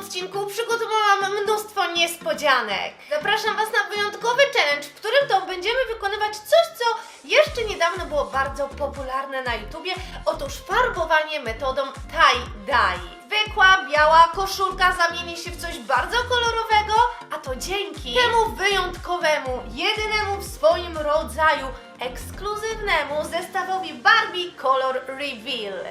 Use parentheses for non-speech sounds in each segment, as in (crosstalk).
odcinku przygotowałam mnóstwo niespodzianek. Zapraszam Was na wyjątkowy challenge, w którym to będziemy wykonywać coś, co jeszcze niedawno było bardzo popularne na YouTubie. Otóż farbowanie metodą tie-dye. Zwykła, biała koszulka zamieni się w coś bardzo kolorowego, a to dzięki temu wyjątkowemu, jedynemu w swoim rodzaju, ekskluzywnemu zestawowi Barbie Color Reveal.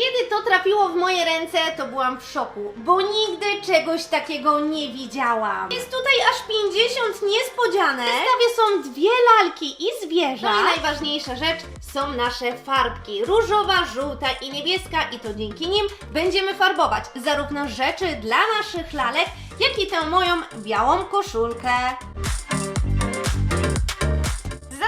Kiedy to trafiło w moje ręce, to byłam w szoku, bo nigdy czegoś takiego nie widziałam. Jest tutaj aż 50 niespodzianek. W są dwie lalki i zwierzę. No i najważniejsza rzecz są nasze farbki. Różowa, żółta i niebieska i to dzięki nim będziemy farbować zarówno rzeczy dla naszych lalek, jak i tę moją białą koszulkę.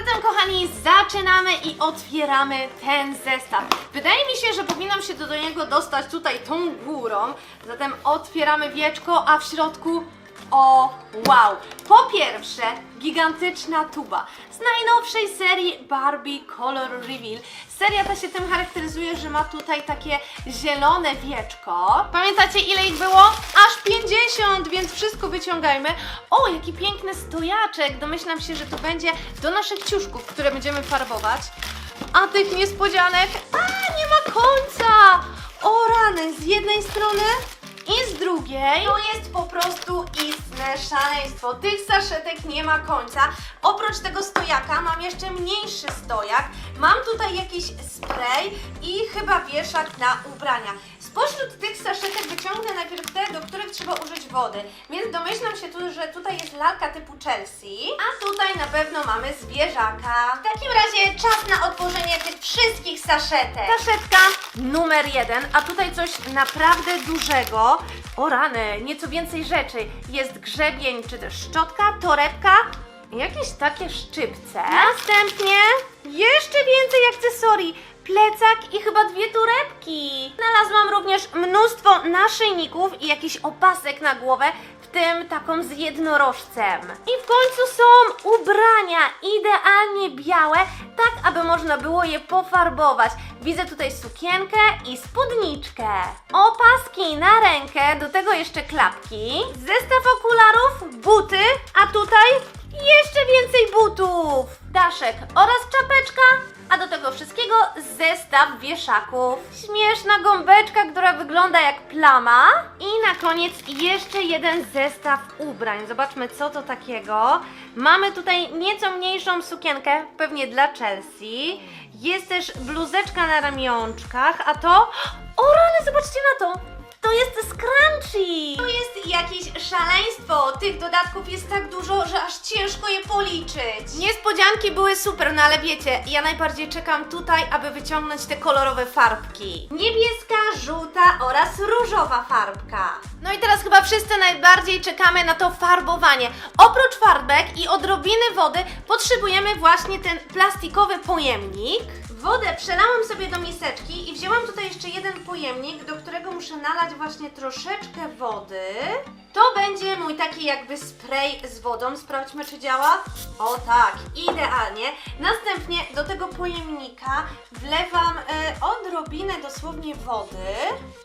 Zatem, kochani, zaczynamy i otwieramy ten zestaw. Wydaje mi się, że powinnam się do, niego dostać tutaj tą górą. Zatem otwieramy wieczko, a w środku. O, wow! Po pierwsze, gigantyczna tuba z najnowszej serii Barbie Color Reveal. Seria ta się tym charakteryzuje, że ma tutaj takie zielone wieczko. Pamiętacie ile ich było? Aż 50, więc wszystko wyciągajmy. O, jaki piękny stojaczek! Domyślam się, że to będzie do naszych ciuszków, które będziemy farbować. A tych niespodzianek, a nie ma końca! O rany, z jednej strony i z drugiej to jest po prostu istne szaleństwo. Tych saszetek nie ma końca. Oprócz tego stojaka mam jeszcze mniejszy stojak. Mam tutaj jakiś spray i chyba wieszak na ubrania. Spośród tych saszetek wyciągnę najpierw te, do których trzeba użyć wody. Więc domyślam się tu, że tutaj jest lalka typu Chelsea, a tutaj na pewno mamy zwierzaka. W takim razie czas na otworzenie tych wszystkich saszetek. Saszetka numer jeden, a tutaj coś naprawdę dużego. O rany, nieco więcej rzeczy. Jest grzebień, czy też szczotka, torebka, jakieś takie szczypce. Następnie jeszcze więcej akcesorii. Plecak i chyba dwie torebki. Znalazłam również mnóstwo naszyjników i jakiś opasek na głowę, w tym taką z jednorożcem. I w końcu są ubrania idealnie białe, tak aby można było je pofarbować. Widzę tutaj sukienkę i spódniczkę. Opaski na rękę, do tego jeszcze klapki, zestaw okularów, buty, a tutaj jeszcze więcej butów, daszek oraz czapeczka, a do tego wszystkiego zestaw wieszaków. Śmieszna gąbeczka, która wygląda jak plama. I na koniec jeszcze jeden zestaw ubrań. Zobaczmy co to takiego. Mamy tutaj nieco mniejszą sukienkę, pewnie dla Chelsea. Jest też bluzeczka na ramionczkach, a to... (gasps) O rany, zobaczcie na to! To jest scrunchie! Jest jakieś szaleństwo. Tych dodatków jest tak dużo, że aż ciężko je policzyć. Niespodzianki były super, no ale wiecie, ja najbardziej czekam tutaj, aby wyciągnąć te kolorowe farbki. Niebieska, żółta oraz różowa farbka. No i teraz chyba wszyscy najbardziej czekamy na to farbowanie. Oprócz farbek i odrobiny wody potrzebujemy właśnie ten plastikowy pojemnik. Wodę przelałam sobie do miseczki i wzięłam tutaj jeszcze jeden pojemnik, do którego muszę nalać właśnie troszeczkę wody. To będzie mój taki jakby spray z wodą. Sprawdźmy, czy działa. O tak, idealnie. Następnie do tego pojemnika wlewam e, odrobinę dosłownie wody.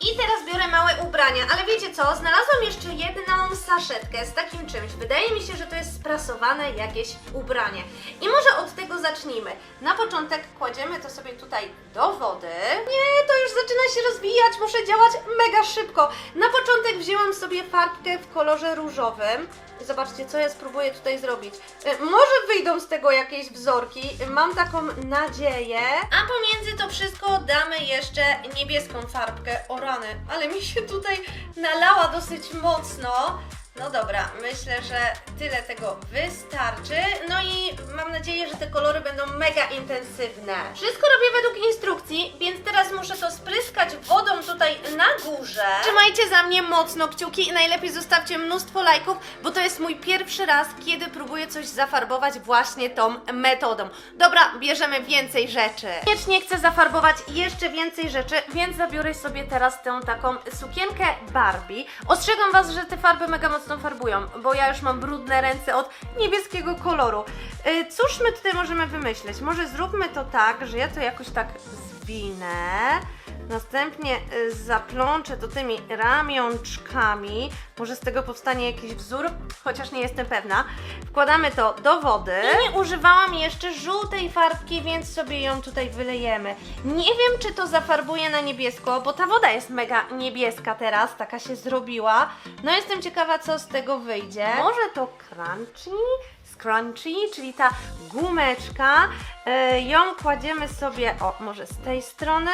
I teraz biorę małe ubrania, ale wiecie co? Znalazłam jeszcze jedną saszetkę z takim czymś. Wydaje mi się, że to jest sprasowane jakieś ubranie. I może od tego zacznijmy. Na początek kładziemy to sobie tutaj do wody. Nie, to już zaczyna się rozwijać, muszę działać mega szybko. Na początek wzięłam sobie farbkę w kolorze różowym. Zobaczcie, co ja spróbuję tutaj zrobić. E, Może wyjdą z tego jakieś wzorki, mam taką nadzieję. A pomiędzy to wszystko damy jeszcze niebieską farbkę. O rany, ale mi się tutaj nalała dosyć mocno. No dobra, myślę, że tyle tego wystarczy. No i mam nadzieję, że te kolory będą mega intensywne. Wszystko robię według instrukcji, więc teraz muszę to spryskać wodą tutaj na górze. Trzymajcie za mnie mocno kciuki i najlepiej zostawcie mnóstwo lajków, bo to jest mój pierwszy raz, kiedy próbuję coś zafarbować właśnie tą metodą. Dobra, bierzemy więcej rzeczy. Koniecznie chcę zafarbować jeszcze więcej rzeczy, więc zabiorę sobie teraz tę taką sukienkę Barbie. Ostrzegam Was, że te farby mega mocno farbują, bo ja już mam brudne ręce od niebieskiego koloru. Y, Cóż my tutaj możemy wymyśleć? Może zróbmy to tak, że ja to jakoś tak zwinę. Następnie y, zaplączę to tymi ramionczkami. Może z tego powstanie jakiś wzór, chociaż nie jestem pewna. Wkładamy to do wody. I nie używałam jeszcze żółtej farbki, więc sobie ją tutaj wylejemy. Nie wiem, czy to zafarbuje na niebiesko, bo ta woda jest mega niebieska teraz, taka się zrobiła. No jestem ciekawa, co z tego wyjdzie. Może to crunchy? Scrunchy, czyli ta gumeczka. E, ją kładziemy sobie, o, może z tej strony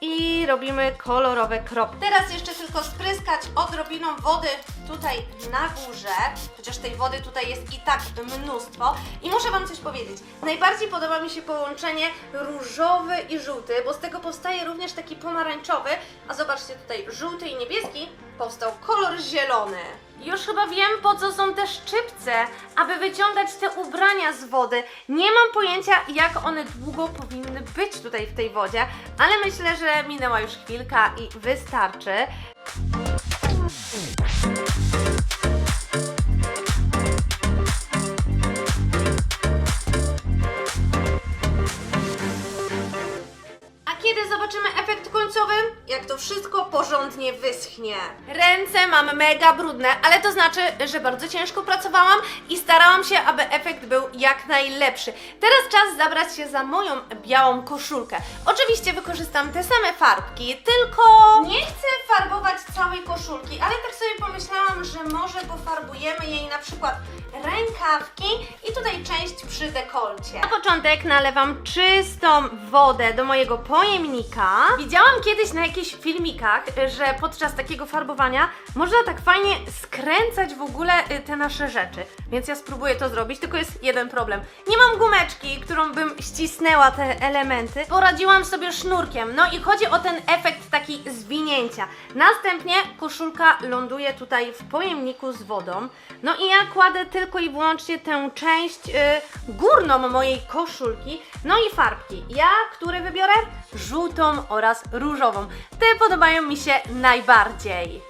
i robimy kolorowe kropki. Teraz jeszcze tylko spryskać odrobiną wody tutaj na górze, chociaż tej wody tutaj jest i tak mnóstwo. I muszę Wam coś powiedzieć. Najbardziej podoba mi się połączenie różowy i żółty, bo z tego powstaje również taki pomarańczowy, a zobaczcie tutaj żółty i niebieski, powstał kolor zielony. Już chyba wiem, po co są te szczypce, aby wyciągać te ubrania z wody. Nie mam pojęcia, jak one długo powinny być tutaj w tej wodzie, ale myślę, że minęła już chwilka i wystarczy. Porządnie wyschnie. Ręce mam mega brudne, ale to znaczy, że bardzo ciężko pracowałam i starałam się, aby efekt był jak najlepszy. Teraz czas zabrać się za moją białą koszulkę. Oczywiście wykorzystam te same farbki, tylko nie chcę farbować całej koszulki, ale tak sobie pomyślałam, że może pofarbujemy jej na przykład rękawki i tutaj część przy dekolcie. Na początek nalewam czystą wodę do mojego pojemnika. Widziałam kiedyś na jakichś filmikach, że podczas takiego farbowania można tak fajnie skręcać w ogóle y, te nasze rzeczy. Więc ja spróbuję to zrobić, tylko jest jeden problem. Nie mam gumeczki, którą bym ścisnęła te elementy. Poradziłam sobie sznurkiem. No i chodzi o ten efekt taki zwinięcia. Następnie koszulka ląduje tutaj w pojemniku z wodą. No i ja kładę tylko i wyłącznie tę część y, górną mojej koszulki. No i farbki. Ja, które wybiorę? Żółtą oraz różową. Te podobają mi się najbardziej.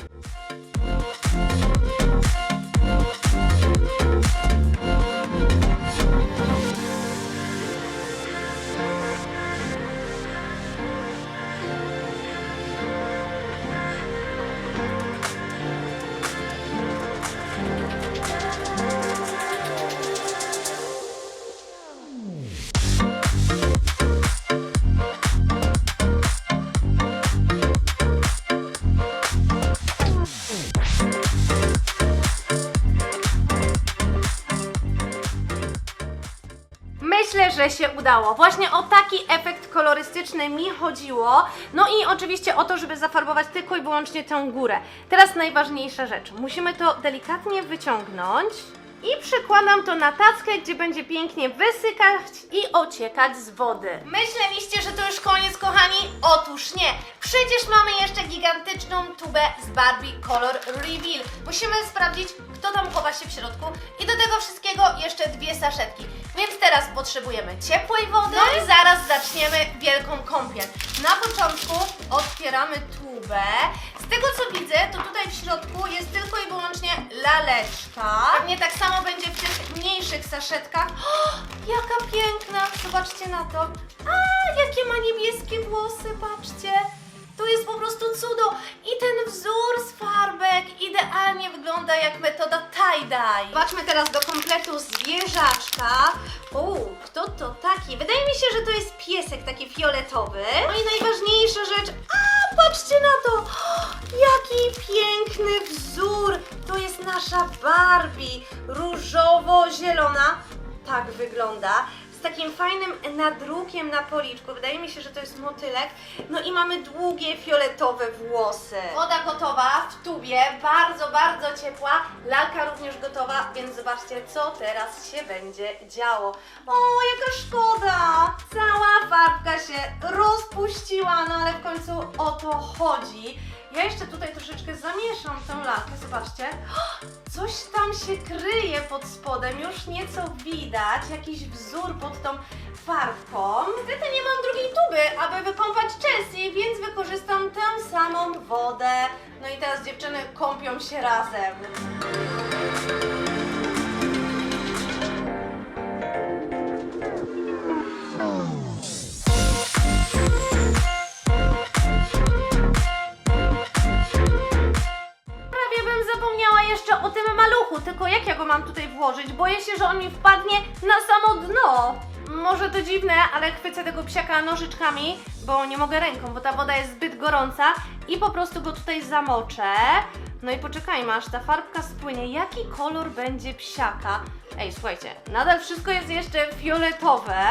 Się udało. Właśnie o taki efekt kolorystyczny mi chodziło. No i oczywiście o to, żeby zafarbować tylko i wyłącznie tę górę. Teraz najważniejsza rzecz. Musimy to delikatnie wyciągnąć. I przykładam to na tackę, gdzie będzie pięknie wysykać i ociekać z wody. Myśleliście, że to już koniec, kochani? Otóż nie. Przecież mamy jeszcze gigantyczną tubę z Barbie Color Reveal. Musimy sprawdzić, kto tam chowa się w środku. I do tego wszystkiego jeszcze dwie saszetki. Więc teraz potrzebujemy ciepłej wody no i zaraz zaczniemy wielką kąpiel. Na początku otwieramy tubę. Z tego co widzę, to tutaj w środku jest tylko i wyłącznie laleczka. Pewnie tak samo będzie w tych mniejszych saszetkach. O, jaka piękna! Zobaczcie na to. A, jakie ma niebieskie włosy, patrzcie. To jest po prostu cudo. I ten wzór z farbek idealnie wygląda jak metoda tie-dye. Zobaczmy teraz do kompletu zwierzaczka. Uuu, kto to taki? Wydaje mi się, że to jest piesek taki fioletowy. No i najważniejsza rzecz. A, patrzcie na to! (gasps) Jaki piękny wzór! To jest nasza Barbie, różowo-zielona. Tak wygląda. Takim fajnym nadrukiem na policzku. Wydaje mi się, że to jest motylek. No i mamy długie fioletowe włosy. Woda gotowa w tubie, bardzo, bardzo ciepła. Lalka również gotowa, więc zobaczcie, co teraz się będzie działo. O, jaka szkoda! Cała farbka się rozpuściła, no ale w końcu o to chodzi. Ja jeszcze tutaj troszeczkę zamieszam tę lalkę, zobaczcie. Coś tam się kryje pod spodem, już nieco widać, jakiś wzór pod tą farbką. Niestety nie mam drugiej tuby, aby wykąpać Chelsea, więc wykorzystam tę samą wodę. No i teraz dziewczyny kąpią się razem. Mam tutaj włożyć? Boję się, że on mi wpadnie na samo dno. Może to dziwne, ale chwycę tego psiaka nożyczkami, bo nie mogę ręką, bo ta woda jest zbyt gorąca i po prostu go tutaj zamoczę. No i poczekajmy, aż ta farbka spłynie. Jaki kolor będzie psiaka? Ej, słuchajcie, nadal wszystko jest jeszcze fioletowe.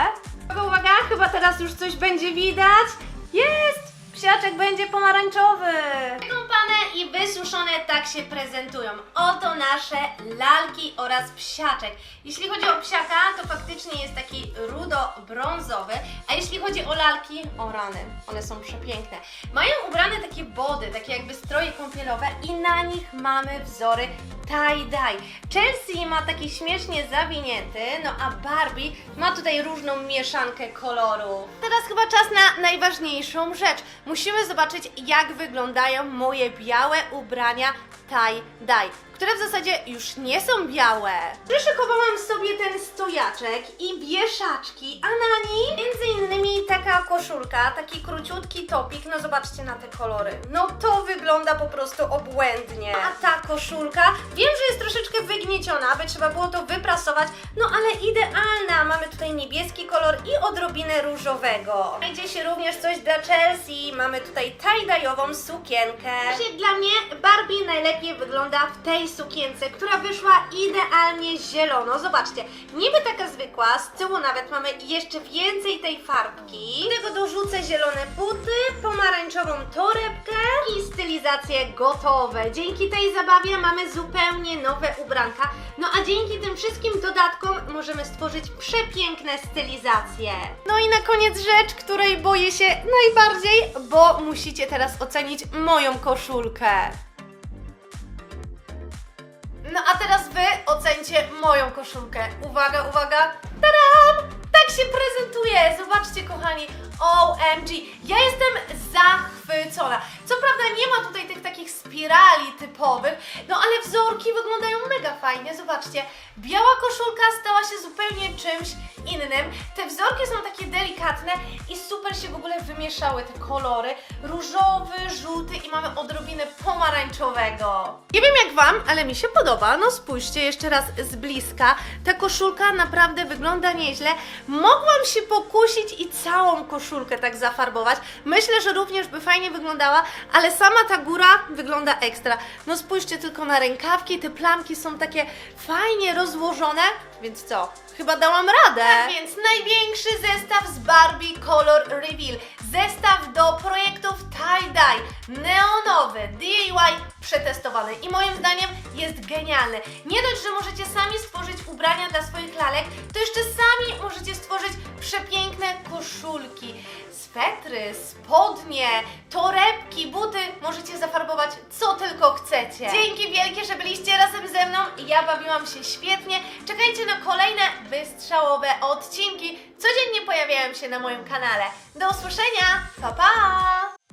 Uwaga, uwaga, chyba teraz już coś będzie widać. Jest! Psiaczek będzie pomarańczowy. Wykąpane i wysuszone tak się prezentują. Oto nasze lalki oraz psiaczek. Jeśli chodzi o psiaka, to faktycznie jest taki rudo-brązowy, a jeśli chodzi o lalki, o rany, one są przepiękne. Mają ubrane takie body, takie jakby stroje kąpielowe i na nich mamy wzory tie-dye. Chelsea ma taki śmiesznie zawinięty, no a Barbie ma tutaj różną mieszankę kolorów. Teraz chyba czas na najważniejszą rzecz. Musimy zobaczyć, jak wyglądają moje białe ubrania tie-dye, które w zasadzie już nie są białe. Przyszykowałam sobie ten stojaczek i wieszaczki, a na nim między innymi taka koszulka, taki króciutki topik, no zobaczcie na te kolory. No to wygląda po prostu obłędnie. A ta koszulka, wiem, że jest troszeczkę wygnieciona, by trzeba było to wyprasować, no ale idealna. Mamy tutaj niebieski kolor i odrobinę różowego. Znajdzie się również coś dla Chelsea, mamy tutaj tie-dye'ową sukienkę. Właśnie dla mnie Barbie najlepiej wygląda w tej sukience, która wyszła idealnie zielono. Zobaczcie, niby taka zwykła, z tyłu nawet mamy jeszcze więcej tej farbki. Do tego dorzucę zielone buty, pomarańczową torebkę i stylizację gotowe. Dzięki tej zabawie mamy zupełnie nowe ubranka. No a dzięki tym wszystkim dodatkom możemy stworzyć przepiękne stylizacje. No i na koniec rzecz, której boję się najbardziej, bo musicie teraz ocenić moją koszulkę. Teraz wy ocencie moją koszulkę. Uwaga, uwaga. Tadam! Tak się prezentuje. Zobaczcie, kochani. OMG. Ja jestem zachwycona. Co prawda nie ma tutaj tych takich spirali typowych, no ale wzorki wyglądają mega fajnie. Zobaczcie. Biała koszulka stała się zupełnie czymś innym. Te wzorki są takie delikatne i super się w ogóle wymieszały te kolory. Różowy, żółty i mamy odrobinę pomarańczowego. Nie wiem jak Wam, ale mi się podoba. No spójrzcie jeszcze raz z bliska. Ta koszulka naprawdę wygląda nieźle. Mogłam się pokusić i całą koszulkę tak zafarbować. Myślę, że również by fajnie wyglądała, ale sama ta góra wygląda ekstra. No spójrzcie tylko na rękawki, te plamki są takie fajnie rozłożone, więc co? Chyba dałam radę. Tak więc największy zestaw z Barbie Color Reveal. Neonowy, DIY przetestowany i moim zdaniem jest genialny. Nie dość, że możecie sami stworzyć ubrania dla swoich lalek, to jeszcze sami możecie stworzyć przepiękne koszulki, swetry, spodnie, torebki, buty. Możecie zafarbować co tylko chcecie. Dzięki wielkie, że byliście razem ze mną. Ja bawiłam się świetnie. Czekajcie na kolejne wystrzałowe odcinki. Codziennie pojawiają się na moim kanale. Do usłyszenia. Pa pa!